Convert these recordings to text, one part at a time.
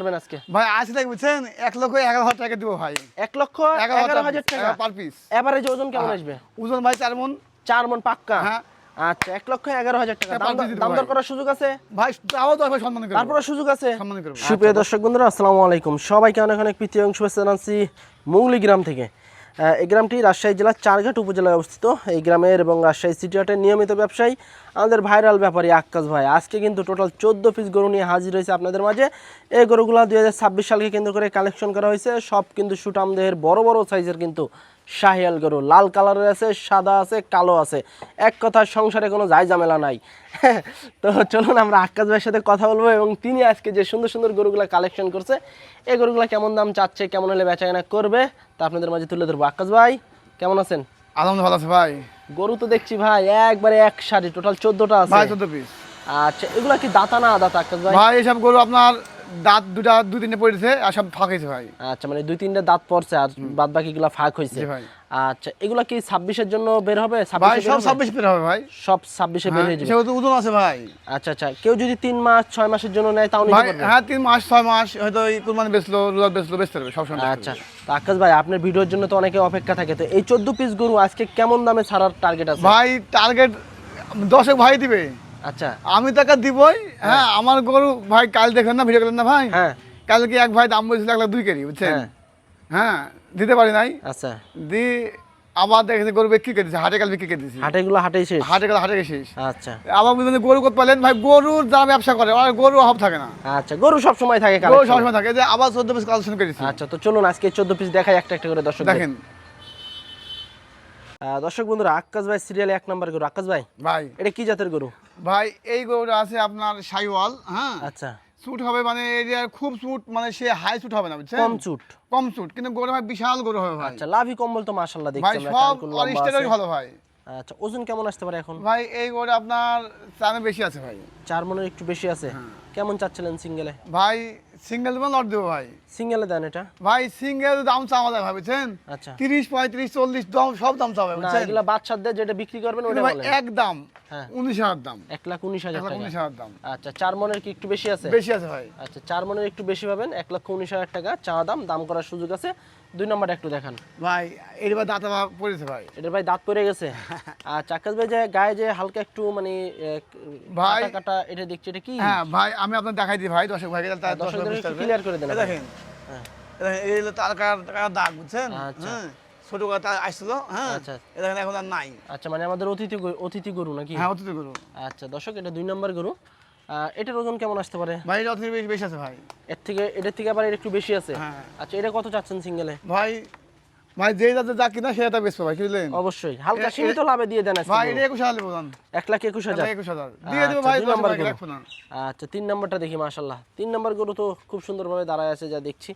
করবেন আজকে? ভাই আজকে থেকে বুঝছেন? এক লক্ষ এগারো হাজার টাকা দিব ভাই। এক লক্ষ এগারো হাজার টাকা? পার পিস এভারেজ ওজন কেমন আসবে? ওজন ভাই চার মন। চার মন পাক্কা? হ্যাঁ। আচ্ছা এক লক্ষ এগারো হাজার টাকা। দাম দর করার সুযোগ আছে? ভাই তাও ভাই সম্মান করব। তারপরে সুযোগ আছে? সম্মান করব। সুপ্রিয় দর্শক বন্ধুরা আসসালামু আলাইকুম। সবাইকে অনেক অনেক প্রীতি অংশ শুভেচ্ছা জানাচ্ছি মুঙ্গলি গ্রাম থেকে। এই গ্রামটি রাজশাহী জেলার চারঘাট উপজেলায় অবস্থিত। এই গ্রামের এবং রাজশাহী সিটি হাটের নিয়মিত ব্যবসায়ী, আমাদের ভাইরাল ব্যাপারী আক্কাস ভাই। আজকে কিন্তু টোটাল চোদ্দ পিস গরু নিয়ে হাজির হয়েছে আপনাদের মাঝে। এই গরুগুলো দুই হাজার ছাব্বিশ সালকে কেন্দ্র করে কালেকশন করা হয়েছে। সব কিন্তু সুটাম দেহের বড় বড় সাইজের কিন্তু শাহিয়াল গরু লাল কালারের আছে সাদা আছে কালো আছে। এক কথা সংসারে কোনো যাই ঝামেলা নাই। তো চলুন আমরা আক্কাস ভাইয়ের সাথে কথা বলব এবং তিনি আজকে যে সুন্দর সুন্দর গরুগুলা কালেকশন করছে এই গরুগুলা কেমন দাম চাচ্ছে কেমন হলে বেচাকেনা করবে তা আপনাদের মাঝে তুলে ধরবো। আক্কাস ভাই কেমন আছেন? আলহামদুলিল্লাহ ভালো আছে ভাই। গরু তো দেখছি ভাই একবারে এক সারি টোটাল চোদ্দটা ভাই আছে চোদ্দ পিস আচ্ছা এগুলা কি দাতা না দাতা আক্কাস ভাই? ভাই এসব গরু আপনার দাঁত দুটা দুই তিনটে পড়েছে আর সব ফাঁকাইছে ভাই। আচ্ছা মানে দুই তিনটা দাঁত পড়ছে আর বাদ বাকি গুলা ফাঁক হয়েছে। ভাই। আচ্ছা এগুলা কি ছাব্বিশের জন্য বের হবে? ভাই 26 এ বের সব? ছাব্বিশ পের হবে ভাই। সব ছাব্বিশে বের হয়ে হ্যাঁ, যাবে। ওজন আছে ভাই। আচ্ছা আচ্ছা কেউ যদি তিন মাস ছয় মাসের জন্য নেয় তাও ভাই হ্যাঁ তিন মাস ছয় মাস হয়তো কুরবানি বেচলো বেচলো বেচতে পারবে সবসময় বেচতে আচ্ছা তো আকাশ ভাই আপনার ভিডিওর জন্য তো অনেকে অপেক্ষা থাকে। তো এই চোদ্দ পিস গরু আজকে কেমন দামে ছাড়ার টার্গেট আছে? ভাই টার্গেট দশক ভাই দিবে। আচ্ছা। আমি টাকা দিবই। হ্যাঁ আমার গরু ভাই কাল দেখেন না ভিডিও করেন না ভাই? হ্যাঁ। কালকে এক ভাই দাম বলছিল এক লাখ দুই কেজি বুঝছেন? হ্যাঁ। হ্যাঁ দিতে পারি নাই। আচ্ছা। দি আবার দেখেছে গরু বিক্রি করে হাটে কাল বিক্রি করে দিচ্ছি হাটেগুলো হাটেই শেষ? হাটে কাল হাটে শেষ। আচ্ছা। আবার বুঝলেন গরু করতে পারলেন ভাই গরুর যারা ব্যবসা করে আর গরু অভাব থাকে না। আচ্ছা গরু সব সময় থাকে গরু এ। সবসময় থাকে। যে আবার চোদ্দ পিস কালেকশন করেছি আচ্ছা তো চলুন আজকে চোদ্দ পিস দেখাই একটা একটা করে দর্শক দেখেন। দর্শক বন্ধুরা আকাশ ভাই সিরিয়ালে এক নাম্বার গরু। আকাশ ভাই ভাই। এটা কি জাতের গরু? ভাই এই গরুটা আছে আপনার সাইওয়াল হ্যাঁ? আচ্ছা। স্যুট হবে মানে এরিয়ার খুব স্যুট মানে সে হাই স্যুট হবে না বুঝছেন? কম স্যুট। কম স্যুট কিন্তু গরু ভাই বিশাল গরু হবে ভাই। আচ্ছা লাভি কম্বল তো মাশাআল্লাহ দেখছি আমরা সব আছে। ভালো ভাই। আচ্ছা ওজন কেমন আসতে পারে এখন? ভাই এই গরু আপনার চার বেশি আছে ভাই। চার মনে একটু বেশি আছে? হ্যাঁ। কেমন চাচ্ছিলেন সিঙ্গেলে ভাই সিঙ্গেল দেবেন লট দেবো ভাই। সিঙ্গেলে দেন এটা? ভাই সিঙ্গেল দাম চাওয়া যায় ভাই আচ্ছা। তিরিশ পঁয়ত্রিশ চল্লিশ দাম সব দাম চাওয়া এগুলো বাচ্চাদের যেটা বিক্রি করবেন ওটা ভাই এক দাম হ্যাঁ। উনিশ হাজার দাম। এক লাখ উনিশ হাজার টাকা। উনিশ হাজার দাম। আচ্ছা চার মনের কি একটু বেশি আছে? বেশি আছে ভাই। আচ্ছা চার মনের একটু বেশি পাবেন এক লক্ষ উনিশ হাজার টাকা চা দাম দাম করার সুযোগ আছে। দুই নম্বরটা একটু দেখান। ভাই এবার দাঁতা পড়েছে ভাই। এটার ভাই দাঁত পড়ে গেছে। আচ্ছা আকাশ ভাই যে গায়ে যে হালকা একটু মানে ভাই- কাটা কাটা এটা দেখছি এটা কি? হ্যাঁ ভাই আমি আপনার দেখাই দিই ভাই দর্শক ভাই তার দর্শকদের ক্লিয়ার করে দেন দেখেন হ্যাঁ। এই হলো তার কার দাগ বুঝছেন? আচ্ছা। হ্যাঁ ছোট কথা আসছিল হ্যাঁ। আচ্ছা। এখন আর নাই। আচ্ছা মানে আমাদের অতিথি অতিথি গরু নাকি? হ্যাঁ অতিথি গরু। আচ্ছা দর্শক এটা দুই নম্বর গরু। এটার ওজন কেমন আসতে পারে? ভাই এটা অতিথি বেশি বেশি আছে ভাই। এর থেকে এটার থেকে আবার একটু বেশি আছে? হ্যাঁ। আচ্ছা এটা কত চাচ্ছেন সিঙ্গেলে? ভাই ভাই যে যাতে যা কিনা সেটা বেচবো ভাই বুঝলেন? অবশ্যই। হালকা সীমিত লাভে দিয়ে দেন ভাই এটা একুশ হাজার নেব এক লাখ একুশ হাজার? একুশ হাজার। দিয়ে দেবো আচ্ছা, ভাই দুই নাম্বার আচ্ছা তিন নম্বরটা দেখি মাশাল্লাহ তিন নম্বর গরু তো খুব সুন্দরভাবে দাঁড়ায় আছে যা দেখছি।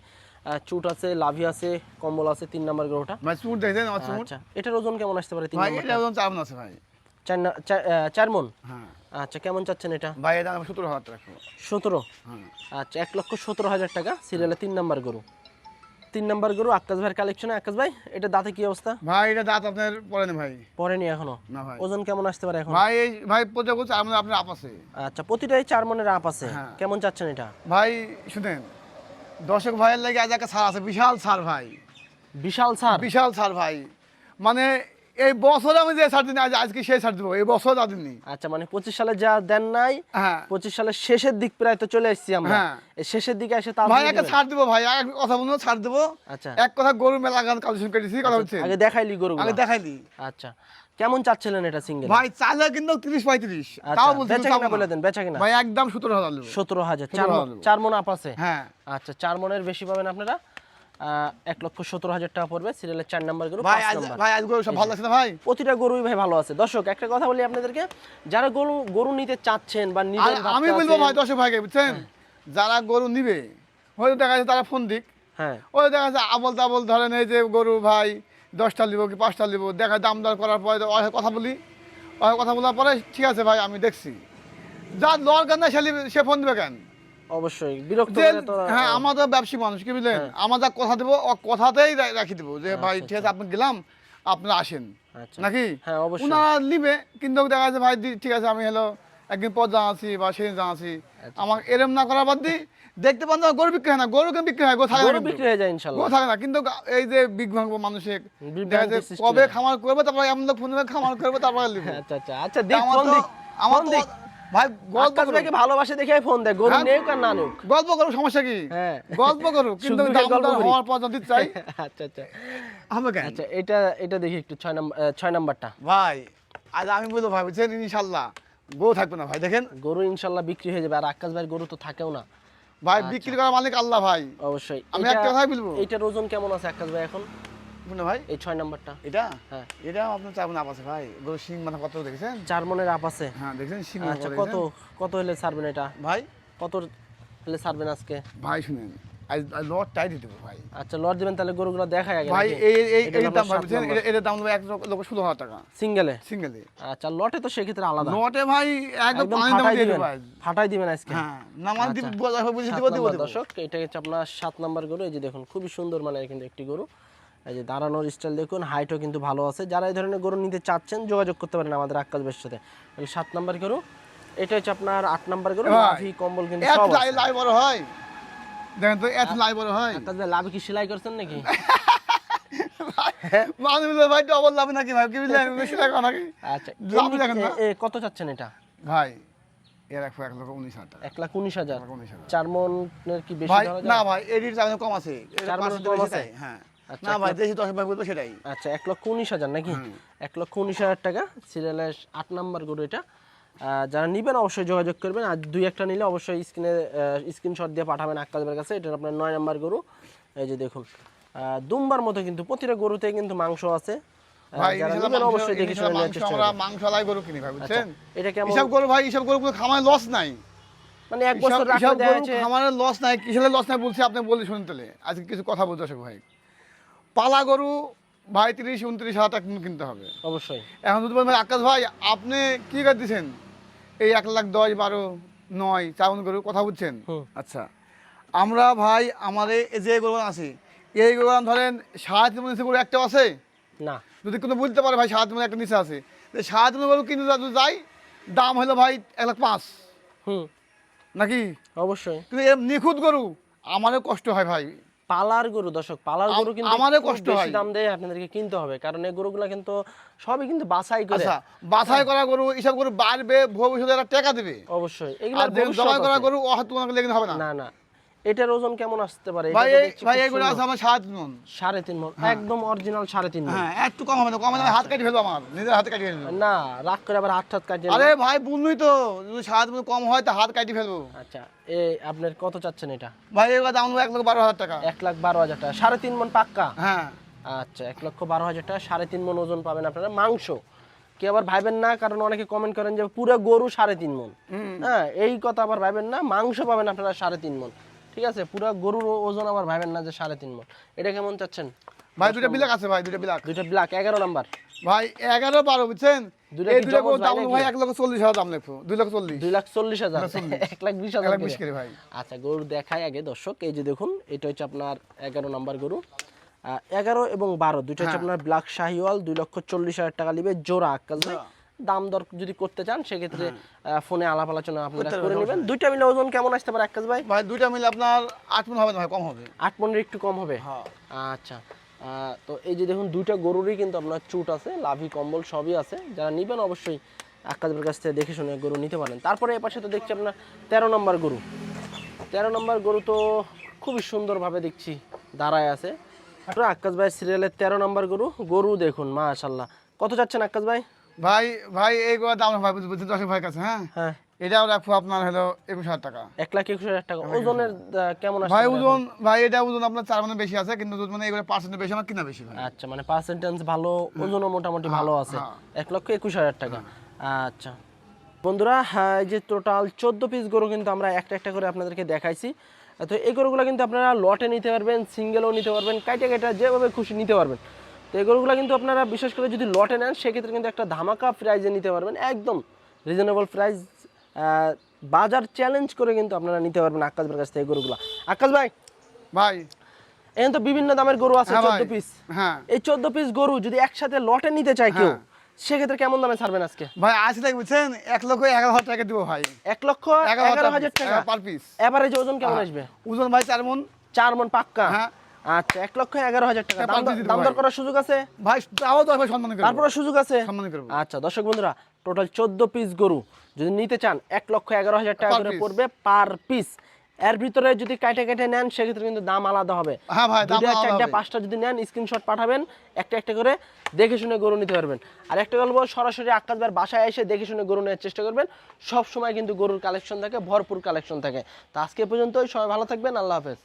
চুট আছে লাভি আছে কম্বল আছে তিন নম্বর গরুটা। ভাই চুট চুট। আচ্ছা এটার ওজন কেমন আসতে পারে তিন ভাই এটা ওজন মণ আছে ভাই। চার মন? হ্যাঁ। আচ্ছা কেমন চাচ্ছেন এটা? ভাই এটা সতেরো হাজার টাকা সতেরো? হ্যাঁ। আচ্ছা এক লক্ষ সতেরো হাজার টাকা। সিরিয়ালে তিন নম্বর গরু। তিন নম্বর গরু আকাশ ভাইয়ের কালেকশনে আকাশ ভাই এটা দাঁতে কি অবস্থা? ভাই এটা দাঁত আপনার পরে না ভাই। পড়েনি এখনও? না ভাই। ওজন কেমন আসতে পারে এখন? ভাই ভাই প্রত্যেক বছর মণ আপনার আপ আছে। আচ্ছা প্রতিটাই চার মনের আপ আছে। হ্যাঁ। কেমন চাচ্ছেন এটা? ভাই শুনেন দর্শক ভাইয়ের লাগে আজ একটা ছাড় আছে। বিশাল ছাড় ভাই। বিশাল সার? বিশাল ছাড় ভাই। মানে এই বছর আমি যে ছাড় দিন আজকে সেই ছাড় দেবো এই বছর দিনই আচ্ছা মানে পঁচিশ সালে যা দেন নাই হ্যাঁ। পঁচিশ সালের শেষের দিক প্রায় তো চলে এসেছি আমরা। হ্যাঁ। শেষের দিকে এসে তার ভাই একটা ছাড় দেবো ভাই এক কথা বলব ছাড় দেবো। আচ্ছা। এক কথা গরু মেলা গান কালেকশন করেছি কথা হচ্ছে আগে দেখাইলি গরু আগে দেখাইলি আচ্ছা কেমন চাচ্ছিলেন এটা সিঙ্গেল? ভাই চালে কিন্তু তিরিশ পঁয়ত্রিশ আচ্ছা তাও বলছি বেচা কিনা বলে দেন বেচা কিনা? ভাই একদম সতেরো হাজার সতেরো হাজার। চার 17,000 চার মন আপ আছে। হ্যাঁ। আচ্ছা চার মনের বেশি পাবেন আপনারা? এক লক্ষ সতেরো হাজার টাকা পড়বে সিরিয়ালের চার নাম্বার গরু ভাই পাঁচ আজ নাম্বার। ভাই আজ গরু সব ভালো লাগছে ভাই? প্রতিটা গরুই ভাই ভালো আছে। দর্শক একটা কথা বলি আপনাদেরকে যারা গরু গরু নিতে চাচ্ছেন বা আমি বলব ভাই দর্শক ভাইকে বুঝছেন? যারা গরু নিবে হয়তো দেখা যাচ্ছে তারা ফোন দিক। হ্যাঁ। ওই দেখা যাচ্ছে আবল তাবল ধরেন এই যে গরু ভাই দশটা নিব কি পাঁচটা নিব দেখা দাম দর করার পরে কথা বলি। কথা বলার পরে ঠিক আছে ভাই আমি দেখছি। যার দরকার না সে ফোন দিবে কেন? অবশ্যই। বিরক্ত তো হ্যাঁ আমাদের ব্যবসায়ী মানুষ কি বুঝলেন? হ্যাঁ। আমার যা কথা দেবো কথাতেই রাখি দেবো যে ভাই আচ্ছা, ঠিক আছে আপনি গেলাম আপনারা আসেন। আচ্ছা। নাকি? হ্যাঁ অবশ্যই। ওনারা নিবে কিন্তু দেখা যাচ্ছে ভাই ঠিক আছে আমি হলো একদিন পর জানাচ্ছি বা সেদিন জানাচ্ছি আচ্ছা। আমার এরম না করার বাদ দিই দেখতে পান গরু বিক্রি হয় না গরু কেন বিক্রি হয়? গরু থাকে না গরু বিক্রি হয়ে যায় ইনশাল্লাহ। গরু থাকে না কিন্তু এই যে বিগ ভাঙ মানুষের দেখা যায় কবে খামার করবে তারপর লোক ফোন খামার করবে তারপর আচ্ছা আচ্ছা। আচ্ছা দেখ আমার ফোন আমার ভাই গল্প ভাইকে ভালোবাসে দেখে ফোন দেয় গরু হ্যাঁ। নেউক আর না গল্প করো সমস্যা কি? হ্যাঁ। গল্প করো কিন্তু হওয়ার পর যদি চাই। আচ্ছা আচ্ছা। কেন? আচ্ছা এটা এটা দেখি একটু ছয় নাম্বার ছয় নাম্বারটা। ভাই আজ আমি বলব ভাই বুঝছেন ইনশাল্লাহ গরু থাকবে না ভাই দেখেন। গরু ইনশাল্লাহ বিক্রি হয়ে যাবে আর আকাশ ভাইয়ের গরু তো থাকেও না। ভাই বিক্রি করার মালিক আল্লাহ ভাই। অবশ্যই। আমি একটা কথাই বলব। এইটার ওজন কেমন আছে আকাশ ভাই এখন? বুঝলেন ভাই? এই ছয় নাম্বারটা। এটা? হ্যাঁ। এটা আপনার চার মনে আছে ভাই। গরু সিং মানে কত দেখেছেন? চার মনের আপ আছে। হ্যাঁ দেখছেন? আচ্ছা কত কত হলে ছাড়বেন এটা? ভাই? কত হলে ছাড়বেন আজকে? ভাই শুনেন। আজ আজ লট টাই দিতে ভাই। আচ্ছা লট দিবেন তাহলে গরুগুলো দেখাই আগে ভাই এই এই এই দাম ভাই বুঝছেন? দাম দেবো এক লোক ষোলো হাজার টাকা। সিঙ্গেলে? আচ্ছা লটে তো সেক্ষেত্রে আলাদা। লটে ভাই একদম একদম পানি দাম দিয়ে দিবেন। ফাটাই দিবেন আজকে? হ্যাঁ না দিব। বুঝে সাত দিব দিব দর্শক এটা হচ্ছে আপনার সাত নাম্বার গরু। এই যে দেখুন খুবই সুন্দর মানে কিন্তু একটি গরু। এই যে দাঁড়ানোর স্টাইল দেখুন হাইটও কিন্তু ভালো আছে। যারা এই ধরনের গরু নিতে চাচ্ছেন যোগাযোগ করতে পারেন আমাদের আকাশ বেশ সাথে। তাহলে সাত নাম্বার গরু এটা হচ্ছে আপনার আট নাম্বার গরু লাভি কম্বল কিন্তু সব লাই লাই বড় হয়। দেখেন তো এত লাই বড় হয়। ভাই লাভি কি সেলাই করছেন নাকি? মানুষ ভাই ডবল লাভ নাকি ভাই? কি বুঝলেন? বেশি টাকা নাকি? আচ্ছা লাভ দেখেন না? এ- কত চাচ্ছেন এটা? ভাই এর এক এক লক্ষ উনিশ হাজার। এক লাখ উনিশ হাজার। এক লাখ উনিশ হাজার। চার মনের কি বেশি না ভাই এডির কম আছে। চার পাঁচশো কম আছে? হ্যাঁ। না এক ভাই দেশি দশ ভাই বলব সেটাই। আচ্ছা এক লক্ষ উনিশ হাজার নাকি? এক লক্ষ উনিশ হাজার টাকা সিরিয়ালের আট নাম্বার গরু এটা। যারা নিবেন অবশ্যই যোগাযোগ করবেন আর দুই একটা নিলে অবশ্যই স্ক্রিনে স্ক্রিনশট দিয়ে পাঠাবেন আক্কাজের কাছে এটা আপনার নয় নাম্বার গরু। এই যে দেখুন দুম্বার মতো কিন্তু প্রতিটা গরুতে কিন্তু মাংস আছে। অবশ্যই দেখে আমরা মাংস আলাই গরু কিনি ভাই বুঝছেন? এটা কেমন? হিসাব গরু ভাই হিসাব গরু খামারে লস নাই। মানে এক বছর খামারে লস নাই কিসের লস নাই বলছি আপনি বলি শুনতে আজকে কিছু কথা বলতে ভাই। পালা গরু ভাই তিরিশ উনত্রিশ হাজার টাকা কিনতে হবে। অবশ্যই। এখন যদি ভাই আকাশ ভাই আপনি কি কাজ দিচ্ছেন এই এক লাখ দশ বারো নয় চাউন গরু কথা বুঝছেন? আচ্ছা আমরা ভাই আমাদের এই যে গরু আছে এই গরু ধরেন সাত মন নিচে গরু একটা আছে? না। যদি কোনো বলতে পারে ভাই সাত মন একটা নিচে আছে। তো সাত মন গরু কিনতে যদি যাই দাম হলো ভাই এক লাখ পাঁচ। হুম। নাকি? অবশ্যই। কিন্তু এরকম নিখুঁত গরু আমারও কষ্ট হয় ভাই। পালার গরু দর্শক পালার গরু কিন্তু আমাদের কষ্ট হয়। দাম দিয়ে আপনাদেরকে কিনতে হবে। কারণ এই গরুগুলা কিন্তু সবই কিন্তু বাছাই করে। আচ্ছা বাছাই করা গরু এসব গরু বাড়বে ভবিষ্যতে একটা টাকা দিবে। অবশ্যই। এগুলো জবাই করা গরু তোমাকে লেগে হবে না। না না। এটার ওজন কেমন আসতে পারে? ভাই তো এই দেখছি ভাই খুব আছে সুন্দর। আমার সাত মন সাড়ে তিন মন একদম অরিজিনাল সাড়ে তিন মন হ্যাঁ একটু কম হবে না কম হলে হাত কাটি ফেলব আমার। নিজের হাতে কাটি ফেলব। না রাগ করে আবার আট হাত কাটিয়ে আরে ভাই বুঝলি তো। যদি সাত কম হয় তা হাত কাটি ফেলব। আচ্ছা আপনার কত চাচ্ছেন এটা? ভাই এগুলো দাম এক লক্ষ বারো হাজার টাকা। এক লাখ বারো হাজার টাকা। সাড়ে তিন মন পাক্কা? হ্যাঁ। আচ্ছা এক লক্ষ বারো হাজার টাকা সাড়ে তিন মন ওজন পাবেন আপনারা। মাংস কেউ আবার ভাইবেন না কারণ অনেকে কমেন্ট করেন যে পুরো গরু সাড়ে তিন মন। হ্যাঁ এই কথা আবার ভাইবেন না মাংস পাবেন আপনারা সাড়ে তিন মন। ঠিক আছে? পুরো গরুর ওজন আবার ভাইবেন না যে সাড়ে তিন মন। এটা কেমন চাচ্ছেন? ভাই দুটা বিলাক আছে ভাই দুটা বিলাক দুইটা ব্ল্যাক এগারো নাম্বার। ভাই এগারো বারো বুঝছেন? এই কি দাম ভাই ভাই এক লক্ষ চল্লিশ হাজার দাম লেখো দুই লক্ষ চল্লিশ। দুই লাখ চল্লিশ হাজার। এক লাখ বিশ হাজার বিশ করে। করে ভাই। আচ্ছা গরু দেখাই আগে দর্শক এই যে দেখুন এটা হচ্ছে আপনার এগারো নাম্বার গরু। এগারো এবং বারো দুইটা হচ্ছে আপনার ব্ল্যাক শাহিওয়াল দুই লক্ষ চল্লিশ হাজার টাকা নিবে জোড়া আক্কাল ভাই। দাম দর যদি করতে চান সেক্ষেত্রে আহ, ফোনে আলাপ আলোচনা আপনারা করে নেবেন দুইটা মিলে ওজন কেমন আসতে পারে আক্কাস ভাই? ভাই দুইটা মিলে আপনার আট মন হবে না কম হবে। আট পনেরো একটু কম হবে? হ্যাঁ। আচ্ছা। আহ, তো এই যে দেখুন দুইটা গরুরই কিন্তু আপনার চুট আছে লাভি কম্বল সবই আছে। যারা নিবেন অবশ্যই আক্কাসের কাছ থেকে দেখে শুনে গরু নিতে পারেন। তারপরে এ পাশে তো দেখছি আপনার তেরো নম্বর গরু। তেরো নম্বর গরু তো খুবই সুন্দরভাবে দেখছি দাঁড়ায় আছে। আক্কাস ভাই সিরিয়ালের তেরো নম্বর গরু। গরু দেখুন মাশাল্লাহ কত যাচ্ছেন আক্কাস ভাই? ভাই ভাই এইগুলো দাম ভাই বুঝতে দশ ভাই কাছে হ্যাঁ? হ্যাঁ। এটাও রাখব আপনার হলো একুশ হাজার টাকা। এক লাখ একুশ হাজার টাকা। ওজনের কেমন আসছে ভাই ওজন ভাই এটা ওজন আপনার চার মানে বেশি আছে কিন্তু মানে এগুলো পার্সেন্ট বেশি আমার কিনা বেশি আচ্ছা মানে পার্সেন্টেজ ভালো ওজনও মোটামুটি ভালো আছে। হ্যাঁ। এক লক্ষ একুশ হাজার টাকা। আচ্ছা। বন্ধুরা হ্যাঁ, এই যে টোটাল চোদ্দ পিস গরু কিন্তু আমরা একটা একটা করে আপনাদেরকে দেখাইছি। তো এই গরুগুলো কিন্তু আপনারা লটে নিতে পারবেন সিঙ্গেলও নিতে পারবেন কাইটা কাইটা যেভাবে খুশি নিতে পারবেন। তো এই গরুগুলো কিন্তু আপনারা বিশেষ করে যদি লটে নেন সেক্ষেত্রে কিন্তু একটা ধামাকা প্রাইজে নিতে পারবেন। একদম রিজনেবল প্রাইস বাজার চ্যালেঞ্জ করে কিন্তু আপনারা নিতে পারবেন আকাশ ভাইয়ের কাছ থেকে গরুগুলো। আকাশ ভাই? ভাই। এখন তো বিভিন্ন দামের গরু আছে হ্যাঁ চোদ্দ পিস হ্যাঁ। এই চোদ্দ পিস গরু যদি একসাথে লটে নিতে চায় কেউ হ্যাঁ। সেক্ষেত্রে কেমন দামে ছাড়বেন আজকে? ভাই আশি টাকা বুঝছেন এক লক্ষ এগারো হাজার টাকা দিব ভাই। এক লক্ষ এগারো এগারো হাজার টাকা। পার পিস এভারেজ ওজন কেমন আসবে? ওজন ভাই চার মন। চার মন পাক্কা। হ্যাঁ। আচ্ছা এক লক্ষ এগারো হাজার টাকা। হ্যাঁ, দাম পার পিস দিতে দাম দর করার সুযোগ আছে? ভাই তাও তো ভাই সম্মান করব। তারপরে সুযোগ আছে? সম্মান করব। আচ্ছা দর্শক বন্ধুরা টোটাল চোদ্দ পিস গরু যদি নিতে চান এক লক্ষ এগারো হাজার টাকা করে পড়বে পার পিস এর ভিতরে যদি কাটে কেটে নেন সেক্ষেত্রে কিন্তু দাম আলাদা হবে। হ্যাঁ ভাই, চারটা পাঁচটা যদি নেন স্ক্রিনশট পাঠাবেন একটা একটা করে দেখে শুনে গরু নিতে পারবেন। আর একটা গল্প সরাসরি আকাশবার বাসায় এসে দেখে শুনে গরু নেওয়ার চেষ্টা করবেন। সব সময় কিন্তু গরুর কালেকশন থাকে ভরপুর কালেকশন থাকে। তো আজকে পর্যন্তই সবাই ভালো থাকবেন আল্লাহ হাফেজ।